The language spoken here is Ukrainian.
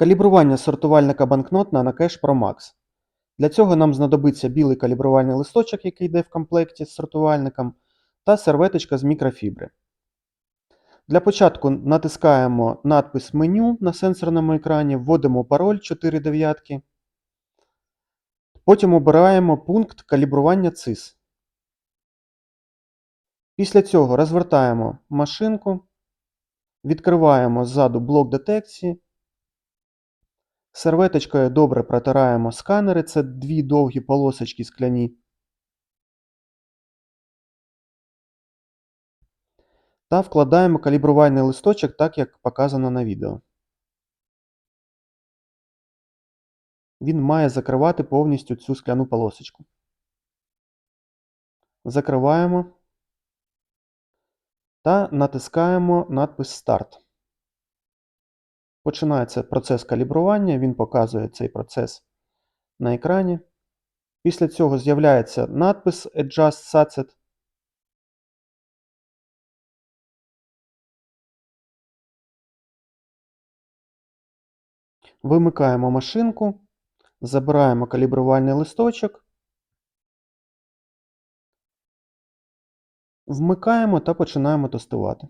Калібрування сортувальника банкнот на Nacash Pro Max. Для цього нам знадобиться білий калібрувальний листочок, який йде в комплекті з сортувальником, та серветочка з мікрофібри. Для початку натискаємо надпис меню на сенсорному екрані, вводимо пароль 4 дев'ятки. Потім обираємо пункт калібрування CIS. Після цього розвертаємо машинку, відкриваємо ззаду блок детекції. Серветочкою добре протираємо сканери, це дві довгі полосочки скляні. Та вкладаємо калібрувальний листочок так, як показано на відео. Він має закривати повністю цю скляну полосочку. Закриваємо та натискаємо надпис Старт. Починається процес калібрування, він показує цей процес на екрані. Після цього з'являється надпис Adjust Satset. Вимикаємо машинку, забираємо калібрувальний листочок, вмикаємо та починаємо тестувати.